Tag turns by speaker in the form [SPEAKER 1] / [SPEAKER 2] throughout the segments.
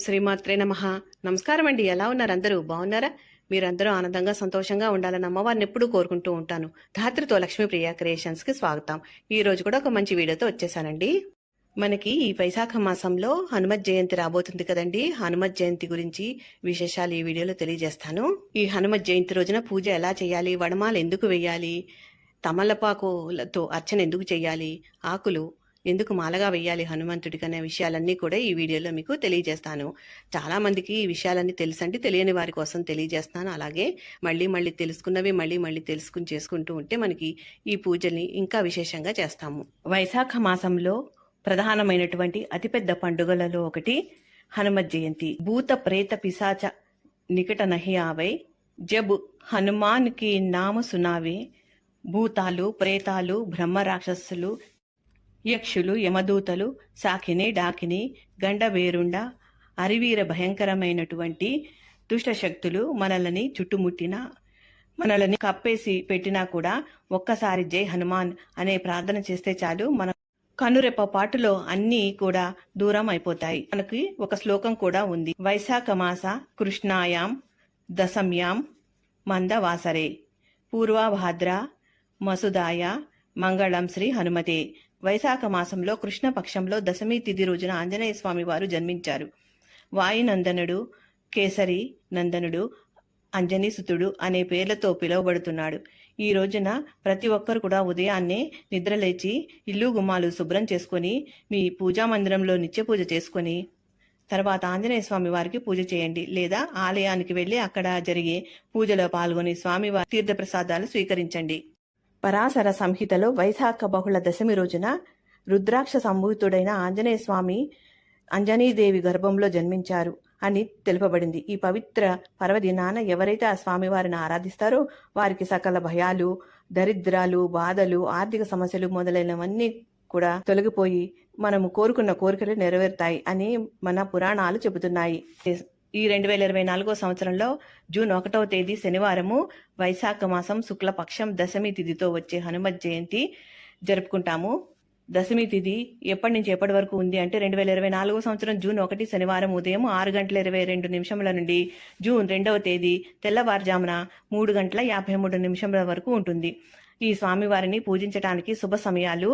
[SPEAKER 1] శ్రీమాత్రే నమ. నమస్కారం అండి ఎలా ఉన్నారు అందరూ? బాగున్నారా? మీరందరూ ఆనందంగా సంతోషంగా ఉండాలని అమ్మవారిని ఎప్పుడూ కోరుకుంటూ ఉంటాను. ధాత్రితో లక్ష్మీప్రియ క్రియేషన్స్కి స్వాగతం. ఈ రోజు కూడా ఒక మంచి వీడియోతో వచ్చేసానండి. మనకి ఈ వైశాఖ మాసంలో హనుమత్ జయంతి రాబోతుంది కదండి. హనుమత్ జయంతి గురించి విశేషాలు ఈ వీడియోలో తెలియజేస్తాను. ఈ హనుమత్ జయంతి రోజున పూజ ఎలా చేయాలి? వడమాలు ఎందుకు వేయాలి? తమలపాకులతో అర్చన ఎందుకు చేయాలి? ఆకులు ఎందుకు మాలగా వెయ్యాలి హనుమంతుడికి అనే విషయాలన్నీ కూడా ఈ వీడియోలో మీకు తెలియజేస్తాను. చాలామందికి ఈ విషయాలన్నీ తెలుసండి. తెలియని వారి కోసం తెలియజేస్తాను అలాగే మళ్ళీ మళ్ళీ తెలుసుకున్నవి మళ్ళీ మళ్ళీ తెలుసుకుని చేసుకుంటూ ఉంటే మనకి ఈ పూజల్ని ఇంకా విశేషంగా చేస్తాము. వైశాఖ మాసంలో ప్రధానమైనటువంటి అతిపెద్ద పండుగలలో ఒకటి హనుమత్ జయంతి. భూత ప్రేత పిశాచ నికట నహి ఆవై జబ్ హనుమాన్కి నామ సునావే. భూతాలు ప్రేతాలు బ్రహ్మ రాక్షసులు యక్షులు యమదూతలు సాకిని డాకిని గండబేరుండ అరివీర భయంకరమైనటువంటి దుష్ట శక్తులు మనల్ని చుట్టుముట్టిన మనల్ని కప్పేసి పెట్టినా కూడా ఒక్కసారి జై హనుమాన్ అనే ప్రార్థన చేస్తే చాలు. మన కనురెప్ప పాటులో అన్నీ కూడా దూరం అయిపోతాయి. మనకి ఒక శ్లోకం కూడా ఉంది. వైశాఖ మాస కృష్ణాయాం దశమ్యాం మందవాసరే. పూర్వభాద్ర మసుదాయ మంగళం శ్రీ హనుమతే. వైశాఖ మాసంలో కృష్ణపక్షంలో దశమి తిథి రోజున ఆంజనేయ స్వామి వారు జన్మించారు. వాయునందనుడు కేసరి నందనుడు అంజనీసుతుడు అనే పేర్లతో పిలువబడుతున్నాడు. ఈ రోజున ప్రతి ఒక్కరు కూడా ఉదయాన్నే నిద్రలేచి ఇల్లు గుమ్మాలు శుభ్రం చేసుకొని మీ పూజా మందిరంలో నిత్య పూజ చేసుకొని తర్వాత ఆంజనేయ స్వామి వారికి పూజ చేయండి లేదా ఆలయానికి వెళ్ళి అక్కడ జరిగే పూజలో పాల్గొని స్వామివారి తీర్థప్రసాదాలు స్వీకరించండి. పరాశర సంహితలో వైశాఖ బహుళ దశమి రోజున రుద్రాక్ష సంభూతుడైన ఆంజనేయ స్వామి అంజనీదేవి గర్భంలో జన్మించారు అని తెలుపబడింది. ఈ పవిత్ర పర్వదినాన ఎవరైతే ఆ స్వామివారిని ఆరాధిస్తారో వారికి సకల భయాలు దరిద్రాలు బాధలు ఆర్థిక సమస్యలు మొదలైనవన్నీ కూడా తొలగిపోయి మనము కోరుకున్న కోరికలు నెరవేరుతాయి అని మన పురాణాలు చెబుతున్నాయి. ఈ రెండు వేల ఇరవై నాలుగో సంవత్సరంలో జూన్ ఒకటవ తేదీ శనివారము వైశాఖ మాసం శుక్లపక్షం దశమి తిథితో వచ్చే హనుమత్ జయంతి జరుపుకుంటాము. దశమి తిథి ఎప్పటి నుంచి ఎప్పటి వరకు ఉంది అంటే రెండు వేల ఇరవై నాలుగో సంవత్సరం జూన్ ఒకటి శనివారం ఉదయం ఆరు గంటల ఇరవై రెండు నిమిషముల నుండి జూన్ రెండవ తేదీ తెల్లవారుజామున మూడు గంటల యాభై మూడు నిమిషముల వరకు ఉంటుంది. ఈ స్వామివారిని పూజించడానికి శుభ సమయాలు.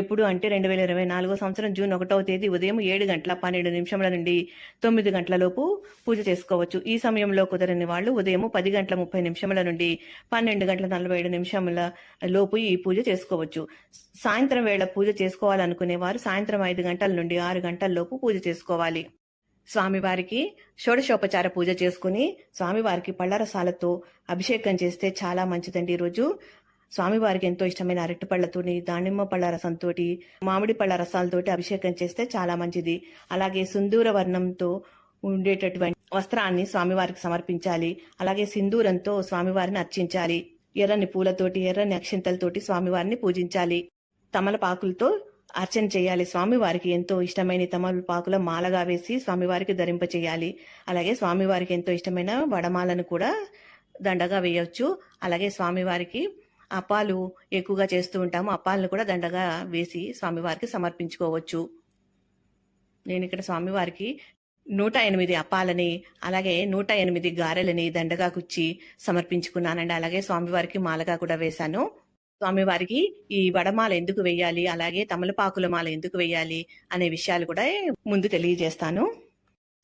[SPEAKER 1] ఎప్పుడు అంటే రెండు వేల ఇరవై నాలుగో సంవత్సరం జూన్ ఒకటవ తేదీ ఉదయం ఏడు గంటల పన్నెండు నిమిషముల నుండి తొమ్మిది గంటల లోపు పూజ చేసుకోవచ్చు. ఈ సమయంలో కుదరని వాళ్ళు ఉదయం పది గంటల ముప్పై నిమిషముల నుండి పన్నెండు గంటల నలభై ఏడు నిమిషముల లోపు ఈ పూజ చేసుకోవచ్చు. సాయంత్రం వేళ పూజ చేసుకోవాలనుకునే వారు సాయంత్రం ఐదు గంటల నుండి ఆరు గంటల లోపు పూజ చేసుకోవాలి. స్వామివారికి షోడశోపచార పూజ చేసుకుని స్వామివారికి పళ్ళరసాలతో అభిషేకం చేస్తే చాలా మంచిదండి ఈరోజు స్వామివారికి ఎంతో ఇష్టమైన అరటిపళ్ళతోని దానిమ్మ పళ్ళ రసంతో మామిడి పళ్ళ రసాలతోటి అభిషేకం చేస్తే చాలా మంచిది. అలాగే సుందూర వర్ణంతో ఉండేటటువంటి వస్త్రాన్ని స్వామివారికి సమర్పించాలి. అలాగే సింధూరంతో స్వామివారిని అర్చించాలి. ఎర్రని పూలతోటి ఎర్రని అక్షింతలతోటి స్వామివారిని పూజించాలి. తమలపాకులతో అర్చన చేయాలి. స్వామివారికి ఎంతో ఇష్టమైన తమలపాకుల మాలగా వేసి స్వామివారికి ధరింప చేయాలి. అలాగే స్వామివారికి ఎంతో ఇష్టమైన వడమాలను కూడా దండగా వేయవచ్చు అలాగే స్వామివారికి అప్పాలు ఎక్కువగా చేస్తూ ఉంటాము. అప్పాలను కూడా దండగా వేసి స్వామివారికి సమర్పించుకోవచ్చు. నేను ఇక్కడ స్వామివారికి నూట ఎనిమిది అప్పాలని అలాగే నూట ఎనిమిది గారెలని దండగా కుచ్చి సమర్పించుకున్నానండి. అలాగే స్వామివారికి మాలగా కూడా వేశాను. స్వామివారికి ఈ వడమాల ఎందుకు వేయాలి అలాగే తమలపాకుల మాల ఎందుకు వేయాలి అనే విషయాలు కూడా ముందు తెలియజేస్తాను.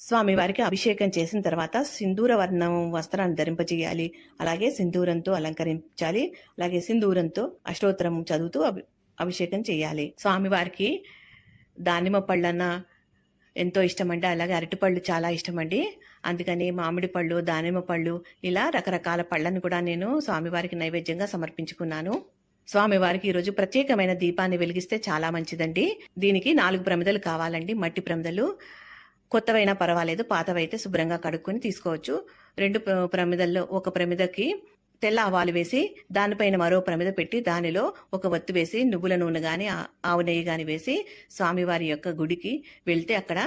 [SPEAKER 1] స్వామివారికి అభిషేకం చేసిన తర్వాత సింధూర వర్ణం వస్త్రాన్ని ధరింపజేయాలి. అలాగే సింధూరంతో అలంకరించాలి. అలాగే సింధూరంతో అష్టోత్తరం చదువుతూ అభి- అభిషేకం చేయాలి. స్వామివారికి దానిమ్మ పళ్ళన్న ఎంతో ఇష్టమండి. అలాగే అరటిపళ్ళు చాలా ఇష్టమండి. అందుకని మామిడి పళ్ళు దానిమ్మ పళ్ళు ఇలా రకరకాల పళ్ళను కూడా నేను స్వామివారికి నైవేద్యంగా సమర్పించుకున్నాను. స్వామివారికి ఈరోజు ప్రత్యేకమైన దీపాన్ని వెలిగిస్తే చాలా మంచిదండి. దీనికి నాలుగు ప్రమిదలు కావాలండి. మట్టి ప్రమిదలు కొత్తవైనా పర్వాలేదు పాతవైతే శుభ్రంగా కడుక్కొని తీసుకోవచ్చు. రెండు ప్రమిదల్లో ఒక ప్రమిదకి తెల్ల ఆవాలు వేసి దానిపైన మరో ప్రమిద పెట్టి దానిలో ఒక వత్తు వేసి నువ్వుల నూనె గాని ఆవు నెయ్యి గాని వేసి స్వామివారి యొక్క గుడికి వెళ్తే అక్కడ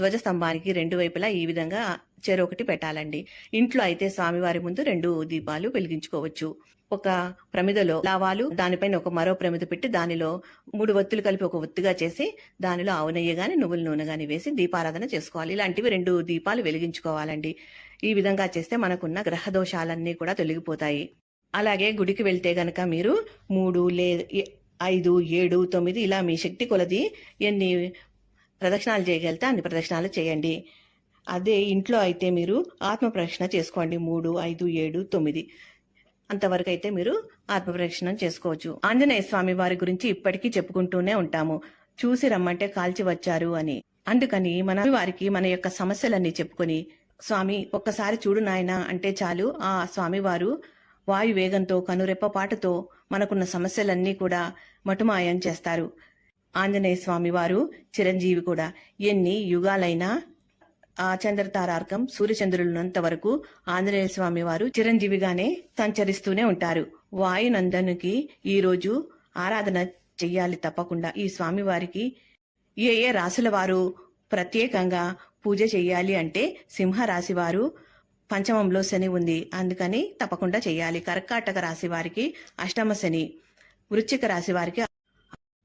[SPEAKER 1] ధ్వజస్తంభానికి రెండు వైపులా ఈ విధంగా చెరొకటి పెట్టాలండి. ఇంట్లో అయితే స్వామివారి ముందు రెండు దీపాలు వెలిగించుకోవచ్చు. ఒక ప్రమిదలో లావాలు దానిపైన ఒక మరో ప్రమిద పెట్టి దానిలో మూడు ఒత్తులు కలిపి ఒక ఒత్తిగా చేసి దానిలో ఆవు నెయ్యి గాని నువ్వుల నూనె గాని వేసి దీపారాధన చేసుకోవాలి. ఇలాంటివి రెండు దీపాలు వెలిగించుకోవాలండి. ఈ విధంగా చేస్తే మనకున్న గ్రహ దోషాలన్నీ కూడా తొలగిపోతాయి. అలాగే గుడికి వెళ్తే గనక మీరు మూడు లే ఐదు ఏడు తొమ్మిది ఇలా మీ శక్తి కొలది ఎన్ని ప్రదక్షిణాలు చేయగలిగితే అన్ని ప్రదక్షిణాలు చేయండి. అదే ఇంట్లో అయితే మీరు ఆత్మ ప్రదక్షిణ చేసుకోండి. మూడు ఐదు ఏడు తొమ్మిది. అంతవరకు అయితే మీరు ఆత్మప్రదక్షిణం చేసుకోవచ్చు. ఆంజనేయ స్వామి వారి గురించి ఇప్పటికీ చెప్పుకుంటూనే ఉంటాము. చూసి రమ్మంటే కాల్చి వచ్చారు అని. అందుకని మన వారికి మన యొక్క సమస్యలన్నీ చెప్పుకొని స్వామి ఒక్కసారి చూడు నాయన అంటే చాలు. ఆ స్వామివారు వాయు వేగంతో కనురెప్పపాటుతో మనకున్న సమస్యలన్నీ కూడా మటుమాయం చేస్తారు. ఆంజనేయ స్వామి వారు చిరంజీవి కూడా ఎన్ని యుగాలైనా ఆ చంద్రతారార్కం సూర్యచంద్రులున్నంత వరకు ఆంజనేయ స్వామి వారు చిరంజీవిగానే సంచరిస్తూనే ఉంటారు. వాయునందనుకి ఈ రోజు ఆరాధన చెయ్యాలి తప్పకుండా. ఈ స్వామివారికి ఏ ఏ రాశుల వారు ప్రత్యేకంగా పూజ చెయ్యాలి అంటే సింహరాశి వారు పంచమంలో శని ఉంది. అందుకని తప్పకుండా చెయ్యాలి. కర్కాటక రాశి వారికి అష్టమ శని వృశ్చిక రాశి వారికి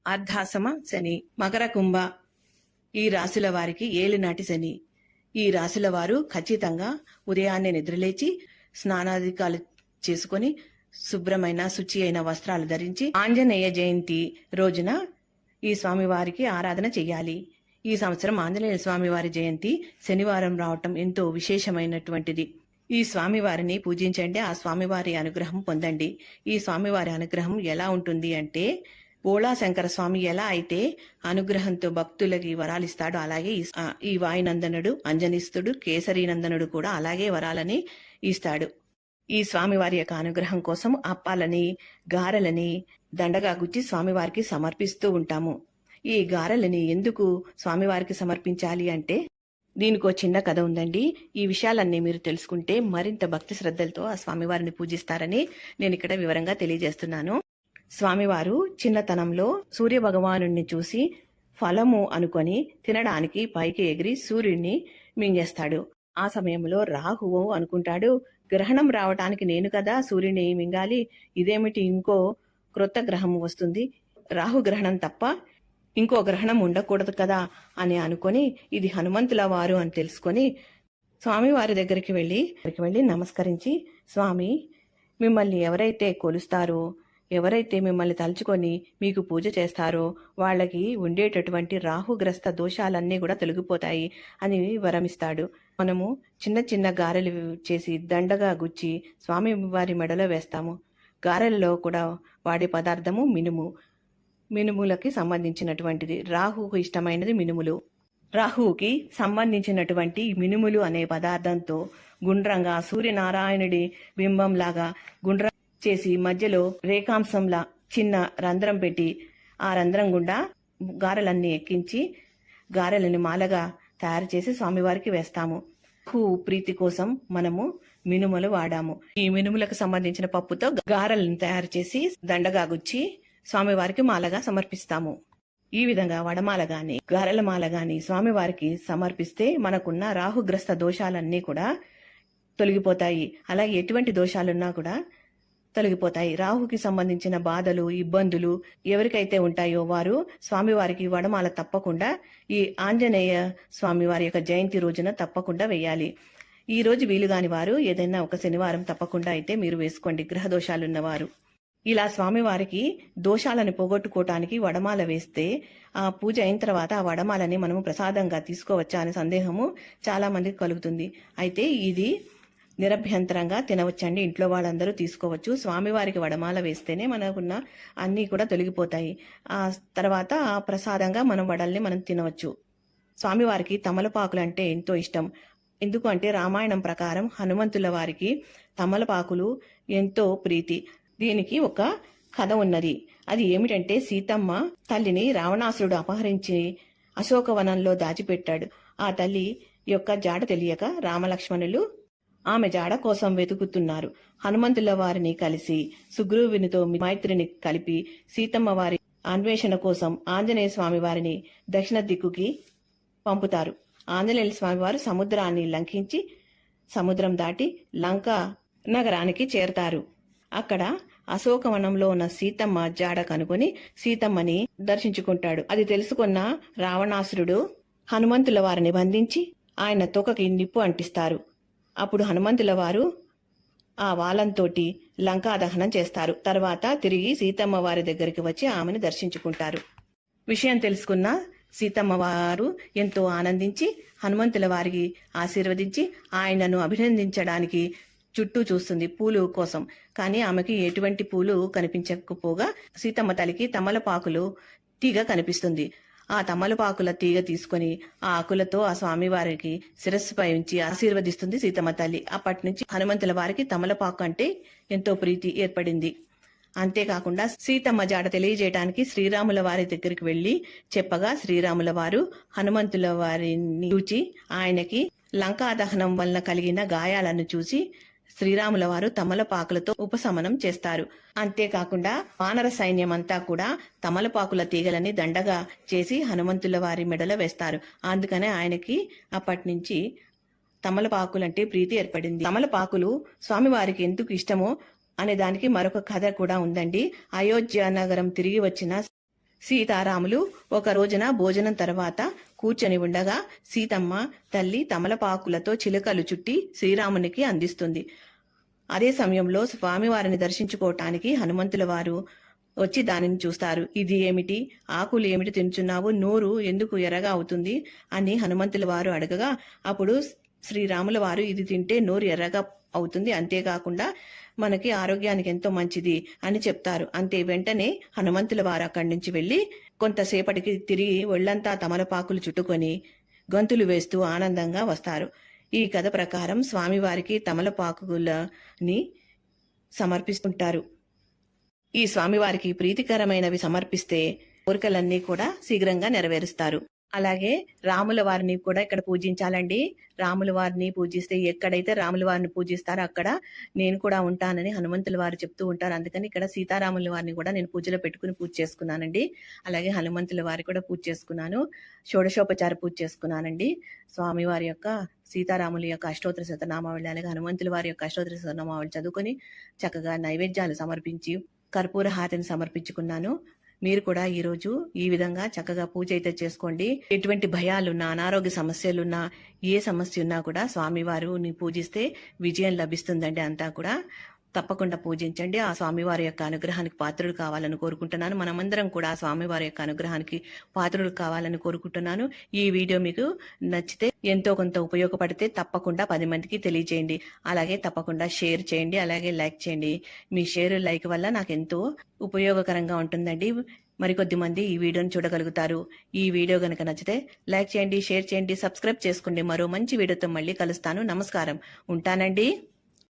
[SPEAKER 1] అర్ధాసమ శని మకర కుంభ ఈ రాశుల వారికి ఏలినాటి శని. ఈ రాశుల వారు ఖచ్చితంగా ఉదయాన్నే నిద్రలేచి స్నానాధికాలు చేసుకొని శుభ్రమైన శుచి అయిన వస్త్రాలు ధరించి ఆంజనేయ జయంతి రోజున ఈ స్వామివారికి ఆరాధన చెయ్యాలి ఈ సంవత్సరం ఆంజనేయ స్వామివారి జయంతి శనివారం రావటం ఎంతో విశేషమైనటువంటిది. ఈ స్వామివారిని పూజించండి. ఆ స్వామివారి అనుగ్రహం పొందండి. ఈ స్వామివారి అనుగ్రహం ఎలా ఉంటుంది అంటే ఓళా శంకర స్వామి ఎలా అయితే అనుగ్రహంతో భక్తులకి వరాలిస్తాడో అలాగే ఈ- వాయునందనుడు అంజనిస్తుడు కేసరీనందనుడు కూడా అలాగే వరాలని ఇస్తాడు. ఈ స్వామివారి యొక్క అనుగ్రహం కోసం అప్పాలని గారెలని దండగా గుచ్చి స్వామివారికి సమర్పిస్తూ ఉంటాము. ఈ గారెలని ఎందుకు స్వామివారికి సమర్పించాలి అంటే దీనికి చిన్న కథ ఉందండి. ఈ విషయాలన్నీ మీరు తెలుసుకుంటే మరింత భక్తి శ్రద్ధలతో ఆ స్వామివారిని పూజిస్తారని నేను ఇక్కడ వివరంగా తెలియజేస్తున్నాను. స్వామివారు చిన్నతనంలో సూర్య భగవానుణ్ణి చూసి ఫలము అనుకొని తినడానికి పైకి ఎగిరి సూర్యుడిని మింగేస్తాడు. ఆ సమయంలో రాహువు అనుకుంటాడు గ్రహణం రావటానికి నేను కదా సూర్యుని మింగాలి ఇదేమిటి ఇంకో క్రొత్త గ్రహం వస్తుంది? రాహు గ్రహణం తప్ప ఇంకో గ్రహణం ఉండకూడదు కదా అని అనుకొని ఇది హనుమంతుల వారు అని తెలుసుకొని స్వామివారి దగ్గరికి వెళ్ళి దగ్గరికి వెళ్ళి నమస్కరించి స్వామి మిమ్మల్ని ఎవరైతే కొలుస్తారో ఎవరైతే మిమ్మల్ని తలుచుకొని మీకు పూజ చేస్తారో వాళ్ళకి ఉండేటటువంటి రాహుగ్రస్త దోషాలన్నీ కూడా తొలగిపోతాయి అని వరమిస్తాడు మనము చిన్న చిన్న గారెలు చేసి దండగా గుచ్చి స్వామి వారి మెడలో వేస్తాము. గారెల్లో కూడా వాడే పదార్థము మినుము. మినుములకి సంబంధించినటువంటిది. రాహుకు ఇష్టమైనది మినుములు. రాహువుకి సంబంధించినటువంటి మినుములు అనే పదార్థంతో గుండ్రంగా సూర్యనారాయణుడి బింబంలాగా గుండ్ర చేసి మధ్యలో రేఖాంశంలా చిన్న రంధ్రం పెట్టి ఆ రంధ్రం గుండా గారెలన్నీ ఎక్కించి గారెలని మాలగా తయారు చేసి స్వామివారికి వేస్తాము. హూ ప్రీతి కోసం మనము మినుములు వాడాము. ఈ మినుములకు సంబంధించిన పప్పుతో గారెలను తయారు చేసి దండగా గుచ్చి స్వామివారికి మాలగా సమర్పిస్తాము. ఈ విధంగా వడమాల గాని గారెల మాల గాని స్వామివారికి సమర్పిస్తే మనకున్న రాహుగ్రస్త దోషాలన్నీ కూడా తొలగిపోతాయి. అలాగే ఎటువంటి దోషాలున్నా కూడా తొలగిపోతాయి. రాహుకి సంబంధించిన బాధలు ఇబ్బందులు ఎవరికైతే ఉంటాయో వారు స్వామివారికి వడమాల తప్పకుండా ఈ ఆంజనేయ స్వామివారి యొక్క జయంతి రోజున తప్పకుండా వేయాలి. ఈ రోజు వీలుగాని వారు ఏదైనా ఒక శనివారం తప్పకుండా అయితే మీరు వేసుకోండి. గ్రహ దోషాలున్నవారు ఇలా స్వామివారికి దోషాలను పోగొట్టుకోవటానికి వడమాల వేస్తే ఆ పూజ అయిన తర్వాత ఆ వడమాలని మనము ప్రసాదంగా తీసుకోవచ్చా అనే సందేహము చాలా మందికి కలుగుతుంది. అయితే ఇది నిరభ్యంతరంగా తినవచ్చండి. ఇంట్లో వాళ్ళందరూ తీసుకోవచ్చు. స్వామివారికి వడమాల వేస్తేనే మనకున్న అన్నీ కూడా తొలగిపోతాయి. ఆ తర్వాత ఆ ప్రసాదంగా మనం వడల్ని మనం తినవచ్చు. స్వామివారికి తమలపాకులు అంటే ఎంతో ఇష్టం. ఎందుకు అంటే రామాయణం ప్రకారం హనుమంతుల వారికి తమలపాకులు ఎంతో ప్రీతి. దీనికి ఒక కథ ఉన్నది. అది ఏమిటంటే సీతమ్మ తల్లిని రావణాసురుడు అపహరించి అశోకవనంలో దాచిపెట్టాడు. ఆ తల్లి యొక్క జాడ తెలియక రామలక్ష్మణులు ఆమె జాడ కోసం వెతుకుతున్నారు. హనుమంతుల వారిని కలిసి సుగ్రీవునితో మైత్రిని కలిపి సీతమ్మ వారి అన్వేషణ కోసం ఆంజనేయ స్వామి వారిని దక్షిణ దిక్కుకి పంపుతారు. ఆంజనేయ స్వామి వారు సముద్రాన్ని లంఘించి సముద్రం దాటి లంక నగరానికి చేరతారు. అక్కడ అశోకవనంలో ఉన్న సీతమ్మ జాడ కనుగొని సీతమ్మని దర్శించుకుంటాడు. అది తెలుసుకున్న రావణాసురుడు హనుమంతుల వారిని బంధించి ఆయన తోకకి నిప్పు అంటిస్తారు. అప్పుడు హనుమంతుల వారు ఆ వాలంతోటి లంకా దహనం చేస్తారు. తర్వాత తిరిగి సీతమ్మ వారి దగ్గరికి వచ్చి ఆమెను దర్శించుకుంటారు. విషయం తెలుసుకున్న సీతమ్మ వారు ఎంతో ఆనందించి హనుమంతుల వారికి ఆశీర్వదించి ఆయనను అభినందించడానికి చుట్టూ చూస్తుంది పూలు కోసం. కానీ ఆమెకి ఎటువంటి పూలు కనిపించకపోగా సీతమ్మ తలికి తమలపాకులు తీగ కనిపిస్తుంది. ఆ తమలపాకుల తీగ తీసుకొని ఆ ఆకులతో ఆ స్వామివారికి శిరస్సుపై ఉంచి ఆశీర్వదిస్తుంది సీతమ్మ తల్లి. అప్పటి నుంచి హనుమంతుల వారికి తమలపాకు అంటే ఎంతో ప్రీతి ఏర్పడింది. అంతేకాకుండా సీతమ్మ జాడ తెలియజేయడానికి శ్రీరాముల వారి దగ్గరికి వెళ్ళి చెప్పగా శ్రీరాముల వారు హనుమంతుల వారిని చూచి ఆయనకి లంకా దహనం వలన కలిగిన గాయాలను చూసి శ్రీరాముల వారు తమలపాకులతో ఉపశమనం చేస్తారు. అంతేకాకుండా వానర సైన్యం అంతా కూడా తమలపాకుల తీగలని దండగా చేసి హనుమంతుల వారి మెడలో వేస్తారు. అందుకనే ఆయనకి అప్పటి నుంచి తమలపాకులంటే ప్రీతి ఏర్పడింది. తమలపాకులు స్వామివారికి ఎందుకు ఇష్టమో అనే దానికి మరొక కథ కూడా ఉందండి. అయోధ్య నగరం తిరిగి వచ్చిన సీతారాములు ఒక రోజున భోజనం తర్వాత కూర్చొని ఉండగా సీతమ్మ తల్లి తమలపాకులతో చిలుకలు చుట్టి శ్రీరామునికి అందిస్తుంది. అదే సమయంలో స్వామివారిని దర్శించుకోవటానికి హనుమంతుల వారు వచ్చి దానిని చూస్తారు. ఇది ఏమిటి? ఆకులు ఏమిటి తింటున్నావు? నోరు ఎందుకు ఎర్రగా అవుతుంది? అని హనుమంతుల వారు అడగగా అప్పుడు శ్రీరాముల వారు ఇది తింటే నోరు ఎర్రగా అవుతుంది. అంతేకాకుండా మనకి ఆరోగ్యానికి ఎంతో మంచిది అని చెప్తారు. అంతే వెంటనే హనుమంతుల వారు అక్కడి నుంచి వెళ్ళి కొంతసేపటికి తిరిగి ఒళ్ళంతా తమలపాకులు చుట్టుకొని గొంతులు వేస్తూ ఆనందంగా వస్తారు. ఈ కథ ప్రకారం స్వామివారికి తమలపాకులని సమర్పిస్తుంటారు. ఈ స్వామివారికి ప్రీతికరమైనవి సమర్పిస్తే కోరికలన్నీ కూడా శీఘ్రంగా నెరవేరుస్తారు. అలాగే రాముల వారిని కూడా ఇక్కడ పూజించాలండి. రాముల వారిని పూజిస్తే ఎక్కడైతే రాముల వారిని పూజిస్తారో అక్కడ నేను కూడా ఉంటానని హనుమంతుల వారు చెప్తూ ఉంటారు. అందుకని ఇక్కడ సీతారాముల వారిని కూడా నేను పూజలో పెట్టుకుని పూజ చేసుకున్నానండి. అలాగే హనుమంతుల వారి కూడా పూజ చేసుకున్నాను. షోడశోపచార పూజ చేసుకున్నానండి. స్వామివారి యొక్క సీతారాముల యొక్క అష్టోత్తర శతనామావళి అలాగే హనుమంతుల వారి యొక్క అష్టోత్తర శతనామావళి చదువుకొని చక్కగా నైవేద్యాలు సమర్పించి కర్పూర హారతిని సమర్పించుకున్నాను. మీరు కూడా ఈరోజు ఈ విధంగా చక్కగా పూజ అయితే చేసుకోండి. ఎటువంటి భయాలున్నా అనారోగ్య సమస్యలున్నా ఏ సమస్య ఉన్నా కూడా స్వామివారిని పూజిస్తే విజయం లభిస్తుందండి అంతా కూడా. తప్పకుండా పూజించండి. ఆ స్వామివారి యొక్క అనుగ్రహానికి పాత్రలు కావాలని కోరుకుంటున్నాను. మనమందరం కూడా ఆ స్వామివారి యొక్క అనుగ్రహానికి పాత్రులు కావాలని కోరుకుంటున్నాను. ఈ వీడియో మీకు నచ్చితే ఎంతో కొంత ఉపయోగపడితే తప్పకుండా పది మందికి తెలియజేయండి. అలాగే తప్పకుండా షేర్ చేయండి. అలాగే లైక్ చేయండి. మీ షేర్ లైక్ వల్ల నాకు ఎంతో ఉపయోగకరంగా ఉంటుందండి. మరికొద్ది మంది ఈ వీడియోను చూడగలుగుతారు. ఈ వీడియో గనక నచ్చితే లైక్ చేయండి షేర్ చేయండి సబ్స్క్రైబ్ చేసుకోండి. మరో మంచి వీడియోతో మళ్ళీ కలుస్తాను. నమస్కారం. ఉంటానండి.